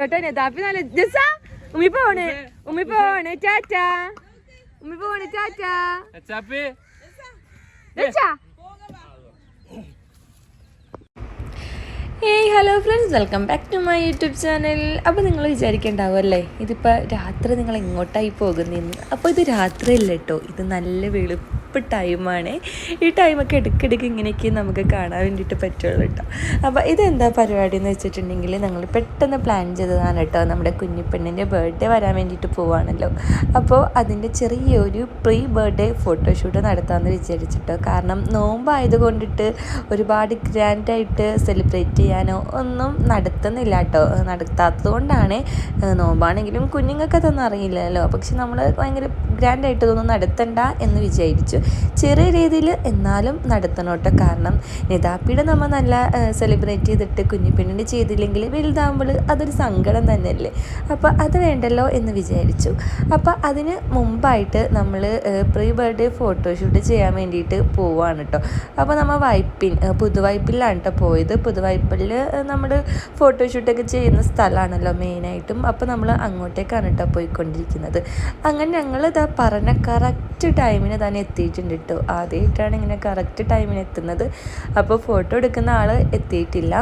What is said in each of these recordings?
കേട്ടോ നെതാപ്പി നല്ല ജസ ഉമ്മി പോണ് ഉമ്മി പോണ് ടാറ്റ. ഉമ്മി പോണ് ജസാ ഏയ് hello friends welcome back to my YouTube channel അപ്പോൾ നിങ്ങൾ വിചാരിക്കേണ്ടാവും അല്ലേ ഇതിപ്പോൾ രാത്രി നിങ്ങൾ എങ്ങോട്ടായി പോകുന്നതെന്ന് അപ്പോൾ ഇത് രാത്രി അല്ല കേട്ടോ ഇത് നല്ല വെളുപ്പ്. ടൈമാണ് ഈ ടൈമൊക്കെ ഇടയ്ക്കിടയ്ക്ക് ഇങ്ങനെയൊക്കെ നമുക്ക് കാണാൻ വേണ്ടിയിട്ട് പറ്റുള്ളൂ കേട്ടോ അപ്പോൾ ഇതെന്താ പരിപാടി എന്ന് വെച്ചിട്ടുണ്ടെങ്കിൽ ഞങ്ങൾ പെട്ടെന്ന് പ്ലാൻ ചെയ്തതാണ് കേട്ടോ നമ്മുടെ കുഞ്ഞിപ്പെണ്ണിന്റെ ബർത്ത്ഡേ വരാൻ വേണ്ടിയിട്ട് പോവാണല്ലോ. അപ്പോൾ അതിന്റെ ചെറിയൊരു പ്രീ ബർത്ത്ഡേ ഫോട്ടോഷൂട്ട് നടത്താമെന്ന് വിചാരിച്ചിട്ടോ കാരണം നോമ്പായത് കൊണ്ടിട്ട് ഒരുപാട് ഗ്രാൻഡായിട്ട് സെലിബ്രേറ്റ് ചെയ്യാനോ ഒന്നും നടത്തുന്നില്ല കേട്ടോ നടത്താത്തത് കൊണ്ടാണ് നോമ്പാണെങ്കിലും കുഞ്ഞുങ്ങൾക്ക് അതൊന്നും അറിയില്ലല്ലോ. പക്ഷെ നമ്മൾ ഭയങ്കര ഗ്രാൻഡായിട്ട് ഇതൊന്നും നടത്തണ്ട എന്ന് വിചാരിച്ചു. ചെറിയ രീതിയിൽ എന്നാലും നടത്തണം കേട്ടോ. കാരണം നിതാപ്പിയുടെ നമ്മൾ നല്ല സെലിബ്രേറ്റ് ചെയ്തിട്ട് കുഞ്ഞിപ്പെണ്ണിന്റെ ചെയ്തില്ലെങ്കിൽ വലുതാകുമ്പോൾ അതൊരു സങ്കടം തന്നെയല്ലേ? അപ്പോൾ അത് വേണ്ടല്ലോ എന്ന് വിചാരിച്ചു. അപ്പോൾ അതിന് മുമ്പായിട്ട് നമ്മൾ പ്രീ ബർത്ത്ഡേ ഫോട്ടോഷൂട്ട് ചെയ്യാൻ വേണ്ടിയിട്ട് പോവുകയാണ് കേട്ടോ. അപ്പോൾ നമ്മൾ വൈപ്പിൻ പുതുവൈപ്പിലാണ് കേട്ടോ പോയത്. പുതുവൈപ്പിൽ നമ്മൾ ഫോട്ടോഷൂട്ടൊക്കെ ചെയ്യുന്ന സ്ഥലമാണല്ലോ മെയിനായിട്ടും. അപ്പോൾ നമ്മൾ അങ്ങോട്ടേക്കാണ് കേട്ടോ പോയിക്കൊണ്ടിരിക്കുന്നത്. അങ്ങനെ ഞങ്ങൾ ഇതാ പറഞ്ഞ കറക്റ്റ് ടൈമിന് തന്നെ എത്തിയിട്ടുണ്ട് കേട്ടോ ആദ്യമായിട്ടാണ് ഇങ്ങനെ കറക്റ്റ് ടൈമിന് എത്തുന്നത്. അപ്പോൾ ഫോട്ടോ എടുക്കുന്ന ആൾ എത്തിയിട്ടില്ല.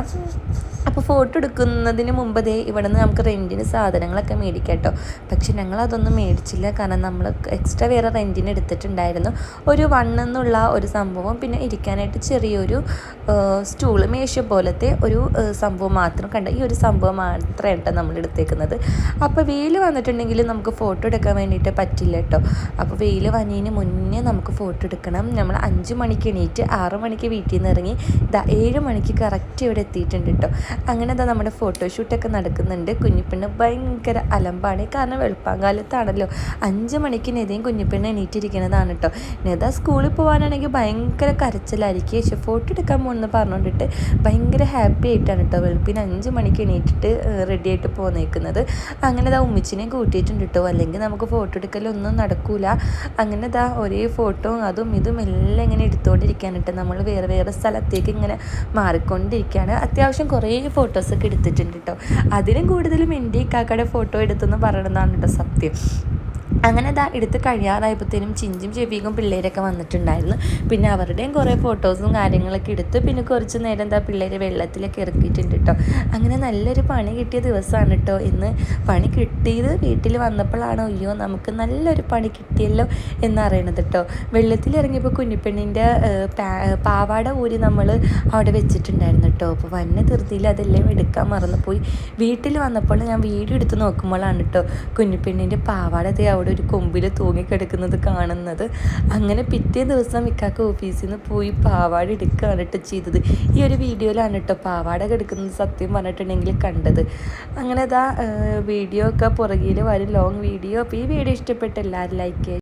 അപ്പോൾ ഫോട്ടോ എടുക്കുന്നതിന് മുമ്പ് ദേ ഇവിടെ നിന്ന് നമുക്ക് റെന്റിന് സാധനങ്ങളൊക്കെ മേടിക്കാം കേട്ടോ പക്ഷെ ഞങ്ങൾ അതൊന്നും മേടിച്ചില്ല. കാരണം നമ്മൾ എക്സ്ട്രാ വേറെ റെന്റിന് എടുത്തിട്ടുണ്ടായിരുന്നു. ഒരു വണ്ണെന്നുള്ള ഒരു സംഭവം. പിന്നെ ഇരിക്കാനായിട്ട് ചെറിയൊരു സ്റ്റൂൾ മേശ പോലത്തെ ഒരു സംഭവം മാത്രം കണ്ട. ഈ ഒരു സംഭവം മാത്രമേ കേട്ടോ നമ്മൾ എടുത്തേക്കുന്നത്. അപ്പോൾ വെയിൽ വന്നിട്ടുണ്ടെങ്കിൽ നമുക്ക് ഫോട്ടോ എടുക്കാൻ വേണ്ടിയിട്ട് പറ്റില്ല കേട്ടോ അപ്പോൾ വെയിൽ വന്നതിന് മുന്നേ നമുക്ക് ഫോട്ടോ എടുക്കണം. നമ്മൾ അഞ്ച് മണിക്ക് എണീറ്റ് ആറ് മണിക്ക് വീട്ടിൽ നിന്ന് ഇറങ്ങി ഏഴ് മണിക്ക് കറക്റ്റ് ഇവിടെ എത്തിയിട്ടുണ്ട് കേട്ടോ അങ്ങനെ ഇതാ നമ്മുടെ ഫോട്ടോഷൂട്ടൊക്കെ നടക്കുന്നുണ്ട്. കുഞ്ഞിപ്പെണ്ണ് ഭയങ്കര അലമ്പാണ്. കാരണം വെളുപ്പാങ്കാലത്താണല്ലോ. അഞ്ച് മണിക്ക് നെതയും കുഞ്ഞിപ്പെണ്ണ് എണീറ്റിരിക്കുന്നതാണ് കേട്ടോ നെത സ്കൂളിൽ പോകാനാണെങ്കിൽ ഭയങ്കര കരച്ചിലായിരിക്കും. പക്ഷെ ഫോട്ടോ എടുക്കാൻ പോകുമെന്ന് പറഞ്ഞുകൊണ്ടിട്ട് ഭയങ്കര ഹാപ്പി ആയിട്ടാണ് കേട്ടോ വെളുപ്പിന് അഞ്ച് മണിക്ക് എണീറ്റിട്ട് റെഡി ആയിട്ട് പോന്നേക്കുന്നത്. അങ്ങനെ ഇതാ ഉമ്മിച്ചിനെയും കൂട്ടിയിട്ടുണ്ട് കേട്ടോ അല്ലെങ്കിൽ നമുക്ക് ഫോട്ടോ എടുക്കലൊന്നും നടക്കൂല. അങ്ങനെ ഇതാ ഒരേ ഫോട്ടോ അതും ഇതും എല്ലാം ഇങ്ങനെ എടുത്തുകൊണ്ടിരിക്കാനിട്ട് നമ്മൾ വേറെ വേറെ സ്ഥലത്തേക്ക് ഇങ്ങനെ മാറിക്കൊണ്ടിരിക്കുകയാണ് അത്യാവശ്യം കുറേ ഫോട്ടോസൊക്കെ എടുത്തിട്ടുണ്ട് കേട്ടോ അതിലും കൂടുതലും എന്റെ കാക്കയുടെ ഫോട്ടോ എടുത്തെന്ന് പറയണതാണ് കേട്ടോ സത്യം. അങ്ങനെ ഇതാ എടുത്ത് കഴിയാറായപ്പോഴത്തേനും ചിഞ്ചും ചെവിയും പിള്ളേരൊക്കെ വന്നിട്ടുണ്ടായിരുന്നു. പിന്നെ അവരുടെയും കുറേ ഫോട്ടോസും കാര്യങ്ങളൊക്കെ എടുത്ത് പിന്നെ കുറച്ച് നേരം എന്താ പിള്ളേർ വെള്ളത്തിലൊക്കെ ഇറക്കിയിട്ടുണ്ട് കേട്ടോ അങ്ങനെ നല്ലൊരു പണി കിട്ടിയ ദിവസമാണ് കേട്ടോ ഇന്ന്. പണി കിട്ടിയത് വീട്ടിൽ വന്നപ്പോഴാണ് അയ്യോ നമുക്ക് നല്ലൊരു പണി കിട്ടിയല്ലോ എന്നറിയണത് കേട്ടോ വെള്ളത്തിലിറങ്ങിയപ്പോൾ കുഞ്ഞിപ്പെണ്ണിന്റെ പാവാട ഊരി നമ്മൾ അവിടെ വെച്ചിട്ടുണ്ടായിരുന്നു കേട്ടോ അപ്പോൾ വന്ന ധൃതിയിൽ അതെല്ലാം എടുക്കാൻ മറന്നുപോയി. വീട്ടിൽ വന്നപ്പോൾ ഞാൻ വീഡിയോ എടുത്ത് നോക്കുമ്പോഴാണ് കേട്ടോ കുഞ്ഞിപ്പെണ്ണിന്റെ പാവാട ദേ അവിടെ ഒരു കൊമ്പിൽ തൂങ്ങിക്കിടക്കുന്നത് കാണുന്നത്. അങ്ങനെ പിറ്റേ ദിവസം ഇക്കാക്ക് ഓഫീസിൽ നിന്ന് പോയി പാവാട എടുക്കുകയാണ് കേട്ടോ ചെയ്തത്. ഈ ഒരു വീഡിയോയിലാണ് കേട്ടോ പാവാട കിടക്കുന്നത് സത്യം പറഞ്ഞിട്ടുണ്ടെങ്കിൽ കണ്ടത്. അങ്ങനെ അതാ വീഡിയോ ഒക്കെ പുറകിൽ വരും. ലോങ് വീഡിയോ അപ്പോൾ ഈ വീഡിയോ ഇഷ്ടപ്പെട്ട എല്ലാവരും ലൈക്ക്